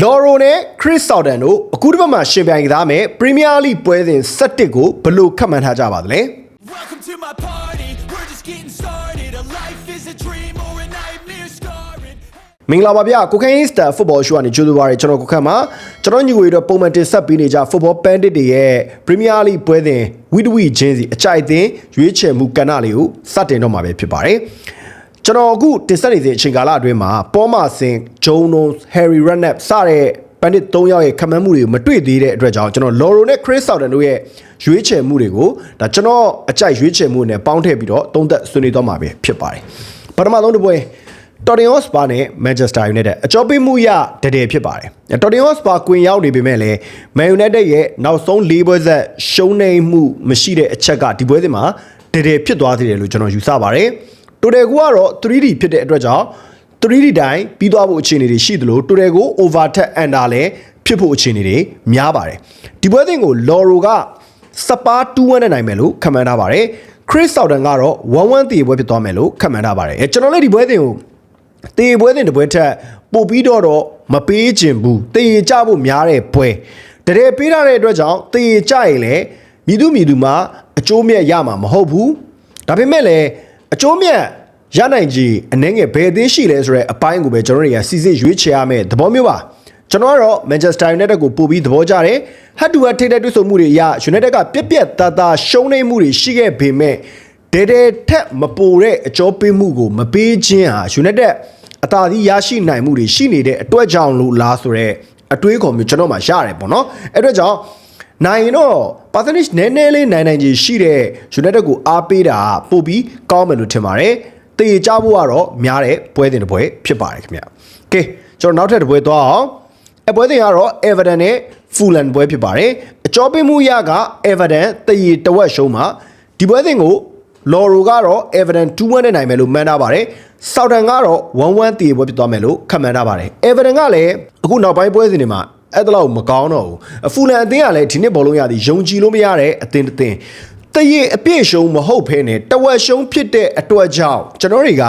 လော်ရိုနဲ့ခရစ်ဆော်ဒန်တို့အခုတစ်ပတ်မှာရှင်ပြိုင်ကစားမယ်ပရီးမီးယားလိပွဲစဉ်7ကိုဘယ်လိုခန့်မှန်းထားကြပါသလဲ Welcome to my party. We're just getting started. A life is a dream or a nightmare scarring. မင်္ဂလာပါဗျကိုခိုင်းစတာဖုတ်ဘောရှိုးကနေကြိုးစားပါရကျွန်တော်ကိုခန့်မှာကျွန်တော်ညီကိုရတော့ပုံမှန်တင်ဆက်ပေးနေကြဖုတ်ဘောပန်တစ်တွေရဲ့ပရီးမီးယားလိပွဲစဉ်ဝီဒဝီချင်းစီအကြိုက်အသင်းရွေးချယ်မှုကဏ္ဍလေးကိုစတင်တော့မှာပဲဖြစ်ပါတယ် ကျွန်တော်အခုတင်ဆက်နေတဲ့အချိန်ကာလအတွင်းမှာပေါ်မာစင်ဂျုံနွန်ဟယ်ရီရက်နက်စတဲ့ပန်တစ်၃ယောက်ရဲ့ခန့်မှန်းမှုတွေကိုမတွေ့သေးတဲ့အတွက်ကြောင့်ကျွန်တော်လော်ရိုနဲ့ခရစ်ဆော်ဒန်တို့ရဲ့ရွေးချယ်မှုတွေကိုဒါကျွန်တော်အကြိုက်ရွေးချယ်မှုနဲ့ပေါင်းထည့်ပြီးတော့သုံးသက်ဆွေးနွေးသွားမှာပဲဖြစ်ပါတယ်ပထမဆုံးတစ်ပွဲတော်တင်ဟော့စပါနဲ့မန်ချက်စတာယူနိုက်တက်အကြောပေးမှုရတတယ်ဖြစ်ပါတယ်။တော်တင်ဟော့စပါကွင်ရောက်နေပေမဲ့လည်းမန်ယူနိုက်တက်ရဲ့နောက်ဆုံး၄ပွဲဆက်ရှုံးနေမှုမရှိတဲ့အချက်ကဒီပွဲစဉ်မှာတတယ်ဖြစ်သွားသေးတယ်လို့ကျွန်တော်ယူဆပါတယ်။ တိုတယ်ကူကတော့ 3D ဖြစ်တဲ့အတွက်ကြောင့် 3D တိုင်းပြီးသွားဖို့အခြေအနေတွေရှိသလိုတိုတယ်ကို over tap under လည်းဖြစ်ဖို့အခြေအနေတွေများပါတယ်။ဒီပွဲစဉ်ကိုလော်ရိုကစပါ2-1နဲ့နိုင်မယ်လို့ခန့်မှန်းထားပါတယ်။ခရစ်ဆော်ဒန်ကတော့1-1တည်ပွဲဖြစ်သွားမယ်လို့ခန့်မှန်းထားပါတယ်။အဲကျွန်တော်လည်းဒီပွဲစဉ်ကိုတေပွဲတဲ့တပွဲထက်ပို့ပြီးတော့တော့မပေးခြင်းဘူးတေကြဖို့များတဲ့ပွဲတရေပေးထားတဲ့အတွက်ကြောင့်တေကြရင်လည်းမြည်သူမြည်သူမှာအကျိုးမြတ်ရမှာမဟုတ်ဘူးဒါပေမဲ့လည်း အကျိုးမြတ်ရနိုင်ကြီးအနေငယ်ဘယ်အသင်းရှိလဲဆိုတော့အပိုင်းကိုပဲကျွန်တော်တွေကစီစစ်ရွေးချယ်ရမယ်သဘောမျိုးပါကျွန်တော်ကတော့ Manchester United ကိုပို့ပြီးသဘောကျတယ်။ Head to head ထိတဲ့တွေ့ဆုံမှုတွေအရ United ကပြက်ပြက်သားသားရှုံးနေမှုတွေရှိခဲ့ပေမဲ့ဒဲဒဲထက်မပိုတဲ့အကျော်ပေးမှုကိုမပေးခြင်းဟာ United အသာစီးရရှိနိုင်မှုတွေရှိနေတဲ့အတွက်ကြောင့်လို့လားဆိုတော့အတွေးခေါ်မျိုးကျွန်တော်မှရတယ်ပေါ့နော်။အဲ့အတွက်ကြောင့် နိုင်ရင်တော့ percentage နည်းနည်းလေးနိုင်နိုင်ကြီးရှိတဲ့ United ကိုအားပေးတာပို့ပြီးကောင်းမယ်လို့ထင်ပါတယ်။တေကြဖို့ကတော့များတဲ့ပွဲတင်တစ်ပွဲဖြစ်ပါတယ်ခင်ဗျ။ Okay ကျွန်တော်နောက်ထပ်တစ်ပွဲသွားအောင်။အပွဲတင်ကတော့ Everton နဲ့ Fulham ပွဲဖြစ်ပါတယ်။အကျော်ပေးမှုရက Everton တရီတဝက်ရှုံးမှာဒီပွဲတင်ကိုလော်ရိုကတော့ Everton 2-1နဲ့နိုင်မယ်လို့မှန်းထားပါတယ်။ Southampton ကတော့1-1တည်ပွဲဖြစ်သွားမယ်လို့ခန့်မှန်းထားပါတယ်။ Everton ကလည်းအခုနောက်ပိုင်းပွဲစဉ်တွေမှာ အဲ့ဒါလောက်မကောင်းတော့ဘူး။အဖူလန်အသင်းကလည်းဒီနှစ်ဘောလုံးရသည်ယုံကြည်လို့မရတဲ့အသင်းတစ်သင်းတရအပြည့်ရှုံးမဟုတ်ဘဲနဲ့တဝက်ရှုံးဖြစ်တဲ့အတွက်ကြောင့်ကျွန်တော်တွေက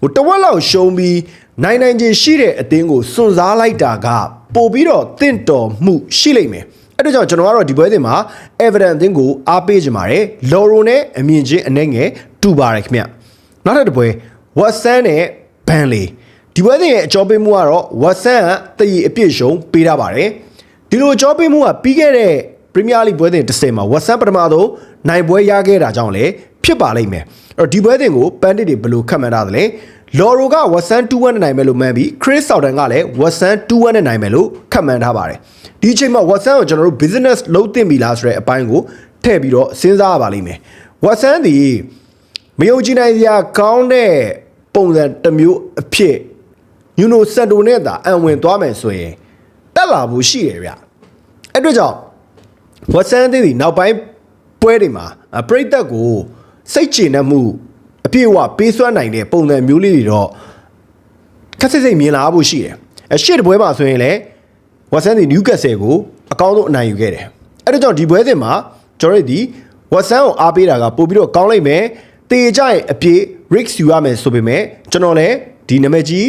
ဟိုတဝက်လောက်ရှုံးပြီးနိုင်နိုင်ချင်းရှိတဲ့အသင်းကိုစွန့်စားလိုက်တာကပို့ပြီးတော့တင့်တော်မှုရှိလိမ့်မယ်။အဲ့ဒါကြောင့်ကျွန်တော်ကတော့ဒီပွဲစဉ်မှာ Everton အသင်းကိုအားပေးကြပါတယ်။ Loro နဲ့အမြင့်ချင်းအနှဲငယ်တူပါတယ်ခင်ဗျ။နောက်ထပ်တစ်ပွဲ Watson နဲ့ Burnley ဒီပွဲစဉ်ရဲ့အကြောပေးမှုကတော့ Watson ကတည်အပြည့်ရှုံးပေးထားပါတယ်။ဒီလိုအကြောပေးမှုကပြီးခဲ့တဲ့ Premier League ပွဲစဉ်တစ်စင်မှာ Watson ပထမဆုံးနိုင်ပွဲရခဲ့တာကြောင့်လည်းဖြစ်ပါလိမ့်မယ်။အဲ့တော့ဒီပွဲစဉ်ကို Bandit တွေဘယ်လိုခန့်မှန်းထားသလဲ။ Loro က Watson 2-1နဲ့နိုင်မယ်လို့မှန်းပြီး Chris Southampton ကလည်း Watson 2-1နဲ့နိုင်မယ်လို့ခန့်မှန်းထားပါတယ်။ဒီအချိန်မှာ Watson ကိုကျွန်တော်တို့ business လုပ်သင့်ပြီလားဆိုတဲ့အပိုင်းကိုထည့်ပြီးတော့စဉ်းစားရပါလိမ့်မယ်။ Watson ဒီမယုံကြည်နိုင်စရာကောင်းတဲ့ပုံစံတစ်မျိုးအဖြစ် ညူနိုစန်တိုနဲ့သာအံဝင်သွားမယ်ဆိုရင်တက်လာဖို့ရှိတယ်ဗျ။အဲ့အတွက်ကြောင့်ဝက်ဆန်အသင်းဒီနောက်ပိုင်းပွဲတွေမှာအပရိသတ်ကိုစိတ်ကျေနပ်မှုအပြည့်အဝပေးစွမ်းနိုင်တဲ့ပုံစံမျိုးလေးတွေတော့ခက်စစ်စိတ်မြင်လာဖို့ရှိတယ်။အရှိတပွဲမှာဆိုရင်လည်းဝက်ဆန်ဒီနျူကက်ဆယ်ကိုအကောင်းဆုံးအနိုင်ယူခဲ့တယ်။အဲ့ဒါကြောင့်ဒီပွဲစဉ်မှာကျွန်တော်တို့ဒီဝက်ဆန်ကိုအားပေးတာကပို့ပြီးတော့ကောင်းလိုက်မယ်။တေကြရဲ့အပြည့် risk ယူရမယ်ဆိုပေမဲ့ကျွန်တော်လည်းဒီနာမည်ကြီး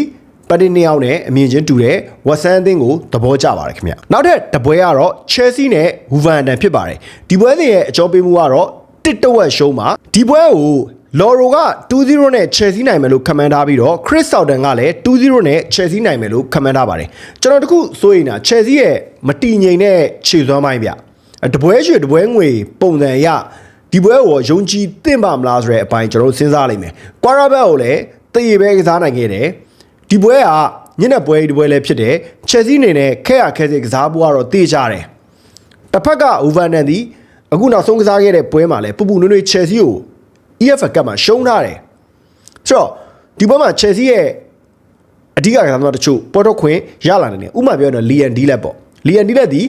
ပတင်နှစ်ယောက်နဲ့အမြင်ချင်းတူတဲ့ဝက်ဆန်အသင်းကိုသဘောကျပါတယ်ခင်ဗျနောက်ထပ်တပွဲကတော့ Chelsea နဲ့ Wolverhampton ဖြစ်ပါတယ်ဒီပွဲစဉ်ရဲ့အကြောပေးမှုကတော့တစ်တဝက်ရှုံးမှာဒီပွဲကိုလော်ရိုက2-0နဲ့ Chelsea နိုင်မယ်လို့ခန့်မှန်းထားပြီးတော့ Chris Southampton ကလည်း2-0နဲ့ Chelsea နိုင်မယ်လို့ခန့်မှန်းထားပါတယ်ကျွန်တော်တခုစိုးရိမ်တာ Chelsea ရဲ့မတည်ငြိမ်တဲ့ခြေစွမ်းပိုင်းဗျတပွဲရွှေတပွဲငွေပုံစံအရဒီပွဲကိုယုံကြည်သင့်ပါမလားဆိုတဲ့အပိုင်းကျွန်တော်စဉ်းစားလိုက်မယ်ကွာရာဘက်ကိုလည်းတည်ရပဲကစားနိုင်ခဲ့တယ် ဒီပွဲကညနေပွဲဒီပွဲလည်းဖြစ်တယ်ချက်စီအနေနဲ့ခဲရခဲစစ်ကစားပွဲကတော့တေးကြတယ်တစ်ဖက်ကအိုဗာနန်ဒီအခုနောက်ဆုံးကစားခဲ့တဲ့ပွဲမှာလည်းပူပူနွေ့နွေ့ချက်စီကို EFL ကပ်မှာရှုံးထားတယ်ဆိုတော့ဒီပွဲမှာချက်စီရဲ့အဓိကကစားသမားတချို့ပေါ်တော့ခွင့်ရလာနေတယ်ဥပမာပြောရင်လီယန်ဒီလက်ပေါ့လီယန်ဒီလက်ဒီ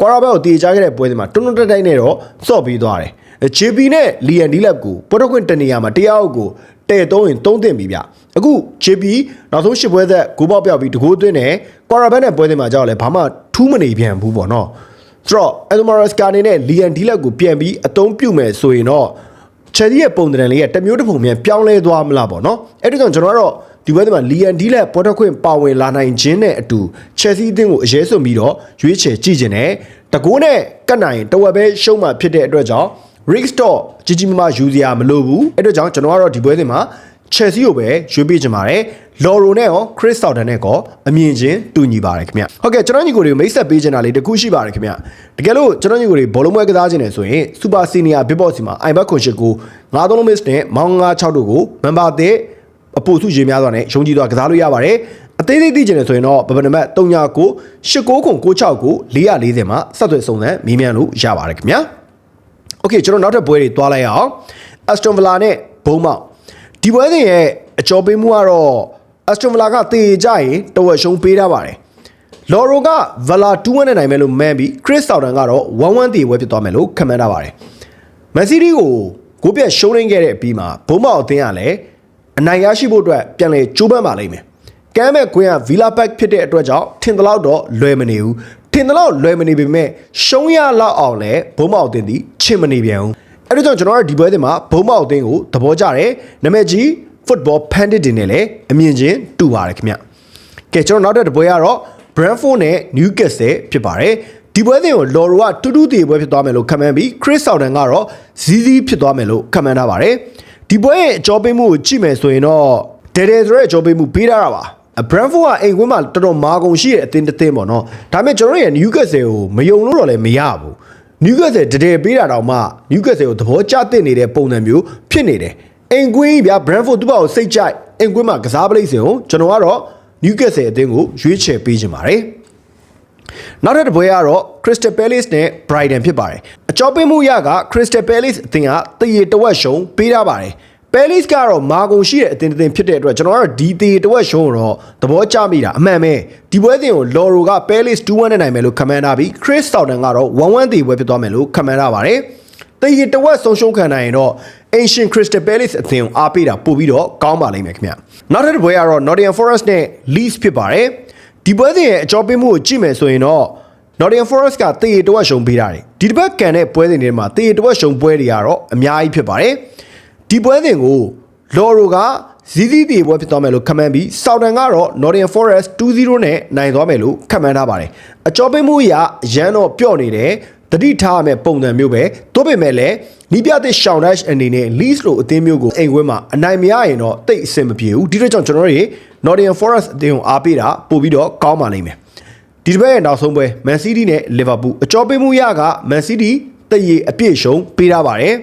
ကွာရာဘက်ကိုတေးကြခဲ့တဲ့ပွဲတွေမှာတွန်းတွန်းတိုက်တိုက်နဲ့တော့စော့ပြီးသွားတယ် JP နဲ့ Lian Dilap ကိုပေါ်တော့ခွင့်တနေရာမှာတရားအုပ်ကိုတဲ့သုံးရင်သုံးသင့်ပြီဗျအခု JP နောက်ဆုံးရှစ်ပွဲသက်ဂိုးပေါက်ပြောက်ပြီးတကိုးသွင်းတယ်ကွာရာဘက်နဲ့ပွဲတွေမှာကြောက်လဲဘာမှထူးမနေပြန်ဘူးပေါ့နော်ဆိုတော့ Almaras ကနေနဲ့ Lian Dilap ကိုပြန်ပြီးအသုံးပြုမယ်ဆိုရင်တော့ချယ်ဒီရဲ့ပုံသဏ္ဍာန်လေးကတမျိုးတစ်ပုံမြန်ပြောင်းလဲသွားမလားပေါ့နော်အဲ့ဒါကြောင့်ကျွန်တော်ကတော့ ဒီဒီပွဲမှာလီယန်ဒီလက်ပေါ်ထွက်ခွင့်ပါဝင်လာနိုင်ခြင်းနဲ့အတူချက်စီအသင်းကိုအရေးစွန်ပြီးတော့ရွေးချယ်ကြည့်ခြင်းနဲ့တကိုးနဲ့ကတ်နိုင်တဝက်ပဲရှုံးမှဖြစ်တဲ့အတွက်ကြောင့် Rick Store ကြီးကြီးမားမားယူစရာမလိုဘူးအဲ့အတွက်ကြောင့်ကျွန်တော်ကတော့ဒီပွဲစဉ်မှာ Chelsea ကိုပဲရွေးပေးချင်ပါတယ်လော်ရိုနဲ့ရော Chris Southern နဲ့ကောအမြင်ချင်းတူညီပါတယ်ခင်ဗျဟုတ်ကဲ့ကျွန်တော်ညီကိုတွေကိုမိတ်ဆက်ပေးချင်တာလေးတစ်ခုရှိပါတယ်ခင်ဗျတကယ်လို့ကျွန်တော်ညီကိုတွေဘောလုံးပွဲကစားခြင်းနဲ့ဆိုရင် Super Senior Big Boss စီမှာ iBet ခွန်ရှစ်ကို9 3 miss နဲ့မောင်း96တို့ကို member တဲ့ အပိုစုရေများစွာနဲ့ယုံကြည်စွာကစားလို့ရပါတယ်အသေးသေးသိချင်တယ်ဆိုရင်တော့ဗဗနံပါတ်39ကို89ခု96ကို440မှာဆက်သွယ်စုံစမ်းမေးမြန်းလို့ရပါတယ်ခင်ဗျာโอเคကျွန်တော်နောက်ထပ်ပွဲတွေသွားလိုက်အောင် Aston Villa နဲ့ဘုံမောက်ဒီပွဲစဉ်ရဲ့အကျော်ပေးမှုကတော့ Aston Villa ကတေကြရင်တဝက်ရှုံးပေးထားပါတယ်လော်ရိုက Villa 2-1နဲ့နိုင်မယ်လို့မှန်းပြီး Chris Southern ကတော့1-1တေဝဲဖြစ်သွားမယ်လို့ခန့်မှန်းထားပါတယ်မန်စီးတီးကိုကိုပြတ်ရှုံးရင်းခဲ့တဲ့အပြီးမှာဘုံမောက်အသင်းကလည်း အနိုင်ရရှိဖို့အတွက်ပြန်လဲကြိုးပမ်းပါလိမ့်မယ်။ကမ်းမဲ့ကွင်းက Villa Park ဖြစ်တဲ့အတွက်ကြောင့်ထင်သလောက်တော့လွယ်မနေဘူး။ထင်သလောက်လွယ်မနေပေမဲ့ရှုံးရလောက်အောင်လဲဘုံမောက်အသင်းဒီချင်မနေပြန်ဘူး။အဲ့ဒါကြောင့်ကျွန်တော်တို့ဒီပွဲစဉ်မှာဘုံမောက်အသင်းကိုသဘောကျတယ်။နာမည်ကြီး Football Pandit တွေနဲ့လည်းအမြင်ချင်းတူပါတယ်ခင်ဗျ။ကဲကျွန်တော်နောက်တစ်ပွဲကတော့ Brentford နဲ့ Newcastle ဖြစ်ပါတယ်ဒီပွဲစဉ်ကို Loro ကတူတူတည်ပွဲဖြစ်သွားမယ်လို့ခန့်မှန်းပြီး Chris Southern ကတော့ဇီးဇီးဖြစ်သွားမယ်လို့ခန့်မှန်းထားပါတယ် ဒီပွဲရဲ့အကြောပေးမှုကိုကြည့်မယ်ဆိုရင်တော့တဲတဲဆိုတဲ့အကြောပေးမှုပေးထားတာပါ Brentford ကအိမ်ကွင်းမှာတော်တော်မာကုန်ရှိတဲ့အသင်းတစ်သင်းပေါ့နော်ဒါပေမဲ့ကျွန်တော်ရဲ့ Newcastle ကိုမယုံလို့တော့လည်းမရဘူး Newcastle တကယ်ပေးတာတော့မှ Newcastle ကိုသဘောကျတဲ့နေတဲ့ပုံစံမျိုးဖြစ်နေတယ်အိမ်ကွင်းကြီးဗျာ Brentford သူ့ဘာကိုစိတ်ကြိုက်အိမ်ကွင်းမှာကစားပလိမ့်စင်ကိုကျွန်တော်ကတော့ Newcastle အသင်းကိုရွေးချယ်ပေးခြင်းပါတယ် နောက်တစ်ပွဲကတော့ Crystal Palace နဲ့ Brighton ဖြစ်ပါတယ်အကြောပေးမှုရက Crystal Palace အသင်းကတရေတဝက်ရှုံးပေးထားပါတယ် Palace ကတော့မာကုန်ရှိတဲ့အသင်းတစ်သင်းဖြစ်တဲ့အတွက်ကျွန်တော်ကတော့ဒီတရေတဝက်ရှုံးကိုတော့သဘောကျမိတာအမှန်ပဲဒီပွဲစဉ်ကို Loro က Palace 2-1နဲ့နိုင်မယ်လို့ခန့်မှန်းထားပြီး Chris Southern ကတော့1-1တည်ပွဲဖြစ်သွားမယ်လို့ခန့်မှန်းထားပါတယ်တရေတဝက်ဆုံးရှုံးခံနိုင်ရင်တော့ Ancient Crystal Palace အသင်းကိုအားပေးတာပို့ပြီးတော့ကောင်းပါလိမ့်မယ်ခင်ဗျနောက်တစ်ပွဲကတော့ Nottingham Forest နဲ့ Leeds ဖြစ်ပါတယ် ဒီပွဲစဉ်ရဲ့အကြောပေးမှုကိုကြည့်မယ်ဆိုရင်တော့ Nottingham Forest ကတေးတဝက်ရှုံပေးတာတယ်ဒီတစ်ပတ်ကန်တဲ့ပွဲစဉ်တွေမှာတေးတဝက်ရှုံပွဲတွေကတော့အများကြီးဖြစ်ပါတယ်ဒီပွဲစဉ်ကို Loro ကဇီးဇီးတေပွဲဖြစ်သွားမယ်လို့ခန့်မှန်းပြီး Southern ကတော့ Nottingham Forest 2-0နဲ့နိုင်သွားမယ်လို့ခန့်မှန်းထားပါတယ်အကြောပေးမှုအရရန်တော့ပြော့နေတယ် တတိထားရမယ့်ပုံစံမျိုးပဲသို့ပေမဲ့လည်းနီးပြတဲ့ Shawn Dash အနေနဲ့ Leeds လိုအသင်းမျိုးကိုအိမ်ဝင်းမှာအနိုင်မရရင်တော့တိတ်အဆင်မပြေဘူးဒီတော့ကြောင့်ကျွန်တော်တို့ Nottingham Forest အသင်းကိုအားပေးတာပို့ပြီးတော့ကောင်းပါလိမ့်မယ်ဒီတစ်ပတ်ရဲ့နောက်ဆုံးပွဲ Man City နဲ့ Liverpool အကြောပေးမှုရက Man City တရေအပြည့်ရှုံပေးထားပါတယ်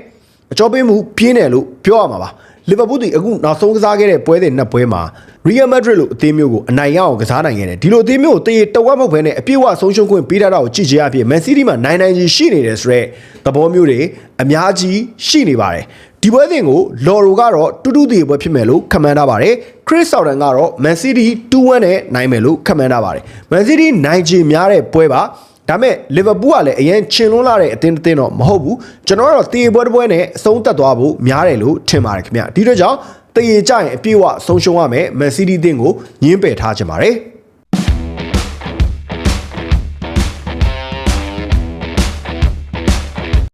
အကြောပေးမှုပြင်းတယ်လို့ပြောရမှာပါ လီဗာပူးတီအခုနောက်ဆုံးကစားခဲ့တဲ့ပွဲတွေနှစ်ပွဲမှာ Real Madrid လို့အသင်းမျိုးကိုအနိုင်ရအောင်ကစားနိုင်ခဲ့တယ်ဒီလိုအသင်းမျိုးကိုတရေတဝက်မဟုတ်ဘဲနဲ့အပြည့်အဝဆုံးရှုံးခွင့်ပေးထားတာကိုကြည့်ကြရဖြစ် Man City မှာနိုင်နိုင်ကြီးရှိနေတယ်ဆိုတော့သဘောမျိုးတွေအများကြီးရှိနေပါတယ်ဒီပွဲစဉ်ကို Loro ကတော့တူတူတည်ပွဲဖြစ်မယ်လို့ခန့်မှန်းထားပါတယ် Chris Southern ကတော့ Man City 2-1နဲ့နိုင်မယ်လို့ခန့်မှန်းထားပါတယ် Man City နိုင်ချင်များတဲ့ပွဲပါ ဒါမဲ့လီဗာပူးကလည်းအရင်ချင်လွန်းလာတဲ့အသင်းတစ်သင်းတော့မဟုတ်ဘူးကျွန်တော်ကတော့တေပွဲတစ်ပွဲနဲ့အဆုံးသက်သွားဖို့များတယ်လို့ထင်ပါတယ်ခင်ဗျဒီတော့ကြောင့်တေကြရင်အပြည့်အဝဆုံးရှုံးရမယ်မန်စီးတီးအသင်းကိုညှင်းပယ်ထားချင်ပါတယ်